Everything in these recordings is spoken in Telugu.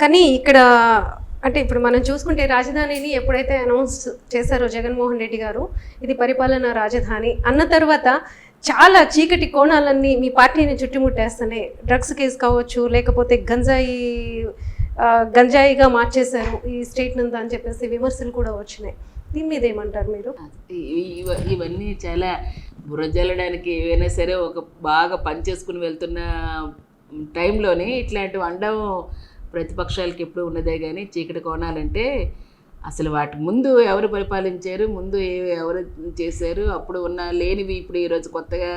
కానీ ఇక్కడ అంటే ఇప్పుడు మనం చూసుకుంటే రాజధానిని ఎప్పుడైతే అనౌన్స్ చేశారో జగన్మోహన్ రెడ్డి గారు ఇది పరిపాలన రాజధాని. అన్న తర్వాత చాలా చీకటి కోణాలన్నీ మీ పార్టీని చుట్టుముట్టేస్తున్నాయి. డ్రగ్స్ కేసు కావచ్చు లేకపోతే గంజాయి గంజాయిగా మార్చేశారు ఈ స్టేట్ అని చెప్పేసి విమర్శలు కూడా వచ్చినాయి. దీని మీద ఏమంటారు మీరు? ఇవన్నీ చాలా బురజల్లడానికి ఏవైనా సరే ఒక బాగా పనిచేసుకుని వెళ్తున్న టైంలోనే ఇట్లాంటివి అండం ప్రతిపక్షాలకి ఎప్పుడు ఉన్నదే కానీ చీకటి కోణాలంటే అసలు వాటి ముందు ఎవరు పరిపాలించారు ముందు ఎవరు చేశారు అప్పుడు ఉన్న లేనివి ఇప్పుడు ఈరోజు కొత్తగా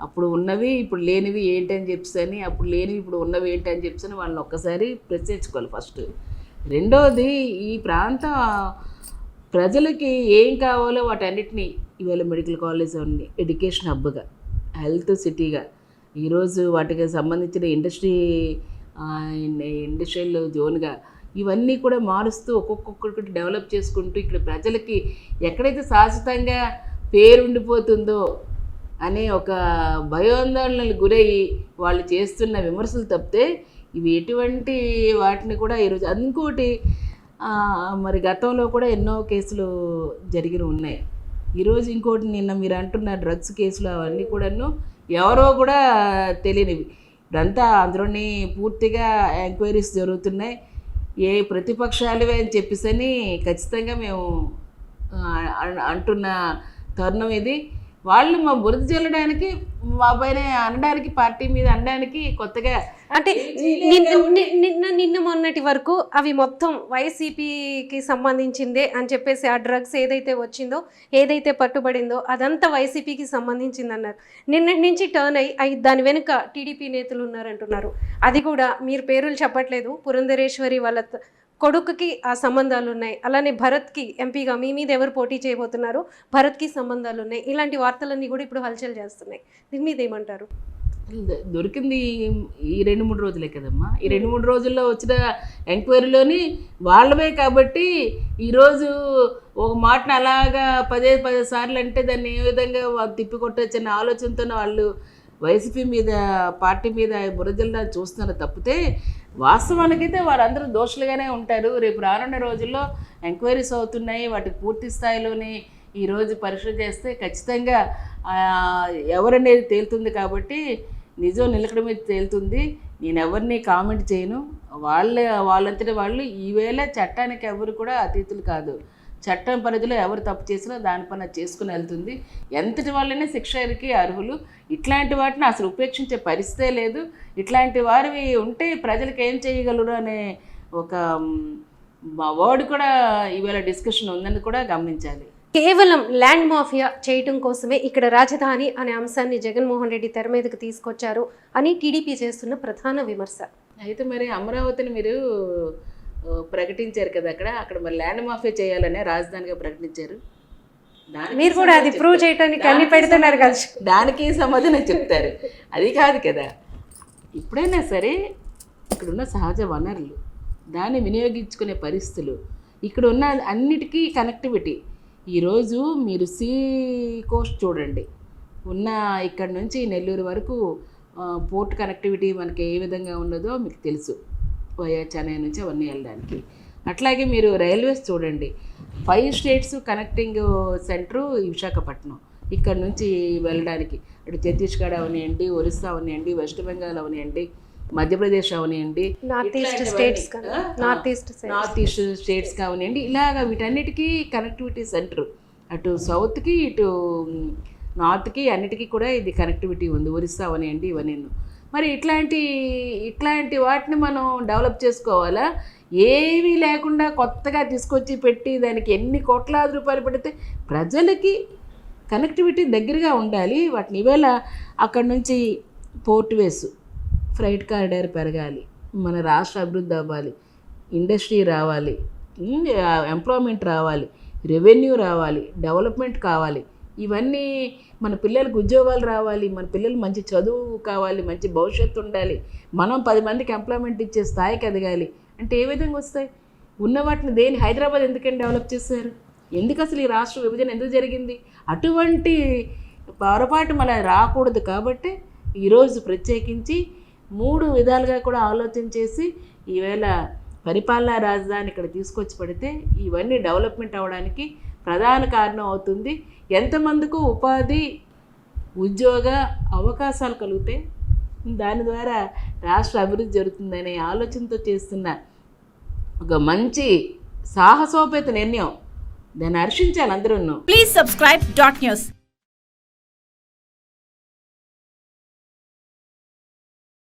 అప్పుడు ఉన్నవి ఇప్పుడు లేనివి ఏంటి అని చెప్పని అప్పుడు లేనివి ఇప్పుడు ఉన్నవి ఏంటి అని చెప్పని వాళ్ళని ఒక్కసారి ప్రశ్నించుకోవాలి ఫస్ట్. రెండోది ఈ ప్రాంతం ప్రజలకి ఏం కావాలో వాటన్నిటిని ఇవాళ మెడికల్ కాలేజ్ ఉంది ఎడ్యుకేషన్ హబ్గా హెల్త్ సిటీగా ఈరోజు వాటికి సంబంధించిన ఇండస్ట్రీ ఇండస్ట్రియల్ జోన్గా ఇవన్నీ కూడా మారుస్తూ ఒక్కొక్కటి డెవలప్ చేసుకుంటూ ఇక్కడ ప్రజలకి ఎక్కడైతే శాశ్వతంగా పేరుండిపోతుందో అనే ఒక భయోందోళనలు గురయ్యి వాళ్ళు చేస్తున్న విమర్శలు తప్పితే ఇవి ఎటువంటి వాటిని కూడా ఈరోజు ఇంకోటి మరి గతంలో కూడా ఎన్నో కేసులు జరిగిన ఉన్నాయి. ఈరోజు ఇంకోటి నిన్న మీరు అంటున్న డ్రగ్స్ కేసులు అవన్నీ కూడాను ఎవరో కూడా తెలియనివి. ఇదంతా అందులోని పూర్తిగా ఎంక్వైరీస్ జరుగుతున్నాయి. ఏ ప్రతిపక్షాలువే అని చెప్పేసని ఖచ్చితంగా మేము అంటున్న తరుణం ఇది. వాళ్ళు మా బురద జల్లడానికి మా పైన అనడానికి పార్టీ మీద అనడానికి కొత్తగా అంటే నిన్న నిన్న నిన్న మొన్నటి వరకు అవి మొత్తం వైసీపీకి సంబంధించిందే అని చెప్పేసి ఆ డ్రగ్స్ ఏదైతే వచ్చిందో ఏదైతే పట్టుబడిందో అదంతా వైసీపీకి సంబంధించింది అన్నారు నిన్నటి నుంచి టర్న్ అయ్యి అయి దాని వెనుక టీడీపీ నేతలు ఉన్నారంటున్నారు. అది కూడా మీరు పేర్లు చెప్పట్లేదు. పురంధరేశ్వరి వాళ్ళ కొడుకుకి ఆ సంబంధాలు ఉన్నాయి అలానే భరత్కి ఎంపీగా మీ మీద ఎవరు పోటీ చేయబోతున్నారు? భరత్కి సంబంధాలు ఉన్నాయి ఇలాంటి వార్తలన్నీ కూడా ఇప్పుడు హల్చల్ చేస్తున్నాయి. దీని మీద ఏమంటారు? దొరికింది ఈ రెండు మూడు రోజులే కదమ్మా. ఈ రెండు మూడు రోజుల్లో వచ్చిన ఎంక్వైరీలోని వాళ్ళవే కాబట్టి ఈరోజు ఒక మాటను అలాగా పదే పదే సార్లు అంటే దాన్ని ఏ విధంగా వాళ్ళు తిప్పికొట్టొచ్చనే ఆలోచనతో వాళ్ళు వైసీపీ మీద పార్టీ మీద బురజల్లా చూస్తున్నారు తప్పితే వాస్తవానికైతే వారందరూ దోషులుగానే ఉంటారు. రేపు రానున్న రోజుల్లో ఎంక్వైరీస్ అవుతున్నాయి. వాటికి పూర్తి స్థాయిలోని ఈరోజు పరీక్ష చేస్తే ఖచ్చితంగా ఎవరనేది తేలుతుంది కాబట్టి నిజం నిలకడ మీద తేలుతుంది. నేను ఎవరిని కామెంట్ చేయను. వాళ్ళ వాళ్ళంతటి వాళ్ళు ఈవేళ చట్టానికి ఎవరు కూడా అతీతులు కాదు. చట్టం పరిధిలో ఎవరు తప్పు చేసినా దానిపైన చేసుకుని వెళ్తుంది. ఎంతటి వాళ్ళనే శిక్షకి అర్హులు. ఇట్లాంటి వాటిని అసలు ఉపేక్షించే పరిస్థితే లేదు. ఇట్లాంటి వారివి ఉంటే ప్రజలకు ఏం చేయగలరు అనే ఒక వర్డ్ కూడా ఈవేళ డిస్కషన్ ఉందని కూడా గమనించాలి. కేవలం ల్యాండ్ మాఫియా చేయటం కోసమే ఇక్కడ రాజధాని అనే అంశాన్ని జగన్మోహన్ రెడ్డి తెర మీదకి తీసుకొచ్చారు అని టీడీపీ చేస్తున్న ప్రధాన విమర్శ. అయితే మరి అమరావతిని మీరు ప్రకటించారు కదా అక్కడ అక్కడ మరి ల్యాండ్ మాఫియా చేయాలనే రాజధానిగా ప్రకటించారు. మీరు కూడా అది ప్రూవ్ చేయడానికి అన్ని పెడుతున్నారు కదా. సమాధానం- దానికి సమాధానం చెప్తారు. అది కాదు కదా. ఎప్పుడైనా సరే ఇక్కడున్న సహజ వనరులు దాన్ని వినియోగించుకునే పరిస్థితులు ఇక్కడ ఉన్న అన్నిటికీ కనెక్టివిటీ ఈరోజు మీరు సీ కోస్ట్ చూడండి. ఉన్న ఇక్కడ నుంచి నెల్లూరు వరకు పోర్ట్ కనెక్టివిటీ మనకి ఏ విధంగా ఉన్నదో మీకు తెలుసు. వయా చెన్నై నుంచి అవన్నీ వెళ్ళడానికి. అట్లాగే మీరు రైల్వేస్ చూడండి. Five states connecting centre Visakhapatnam. ఇక్కడ నుంచి వెళ్ళడానికి. అటు ఛత్తీస్గఢ్ అవనివ్వండి ఒరిస్సా అవనివ్వండి వెస్ట్ బెంగాల్ అవనివ్వండి మధ్యప్రదేశ్ అవనివ్వండి north east. States north east north east states కావనివ్వండి ఇలాగ వీటన్నిటికీ కనెక్టివిటీ సెంటర్ అటు సౌత్కి ఇటు నార్త్కి అన్నిటికీ కూడా ఇది కనెక్టివిటీ ఉంది. ఒరిస్సా అవనివ్వండి ఇవన్నీ. మరి ఇట్లాంటి ఇట్లాంటి వాటిని మనం డెవలప్ చేసుకోవాలా? ఏమీ లేకుండా కొత్తగా తీసుకొచ్చి పెట్టి దానికి ఎన్ని కోట్లాది రూపాయలు పెడితే ప్రజలకి కనెక్టివిటీ దగ్గరగా ఉండాలి. వాటిని ఈవేళ అక్కడ నుంచి పోర్ట్ వేసు ఫ్రైట్ కారిడార్ పెరగాలి. మన రాష్ట్ర అభివృద్ధి అవ్వాలి. ఇండస్ట్రీ రావాలి. ఎంప్లాయ్మెంట్ రావాలి. రెవెన్యూ రావాలి. డెవలప్మెంట్ కావాలి. ఇవన్నీ మన పిల్లలకు ఉద్యోగాలు రావాలి మన పిల్లలు మంచి చదువు కావాలి మంచి భవిష్యత్తు ఉండాలి. మనం పది మందికి ఎంప్లాయ్మెంట్ ఇచ్చే స్థాయికి ఎదగాలి. అంటే ఏ విధంగా వస్తాయి? ఉన్న వాటిని దేని హైదరాబాద్ ఎందుకని డెవలప్ చేశారు? ఎందుకు అసలు ఈ రాష్ట్ర విభజన ఎందుకు జరిగింది? అటువంటి పొరపాటు మన రాకూడదు కాబట్టి ఈరోజు ప్రత్యేకించి మూడు విధాలుగా కూడా ఆలోచన చేసి ఈవేళ పరిపాలనా రాజధాని ఇక్కడ తీసుకొచ్చి పడితే ఇవన్నీ డెవలప్మెంట్ అవ్వడానికి ప్రధాన కారణం అవుతుంది. ఎంతమందికి ఉపాధి ఉద్యోగ అవకాశాలు కలిగితే దాని ద్వారా రాష్ట్ర అభివృద్ధి జరుగుతుందనే ఆలోచనతో చేస్తున్న ఒక మంచి సాహసోపేత నిర్ణయం. దాన్ని హర్షించాలి అందరూ ప్లీజ్ సబ్స్క్రైబ్ డాట్ న్యూస్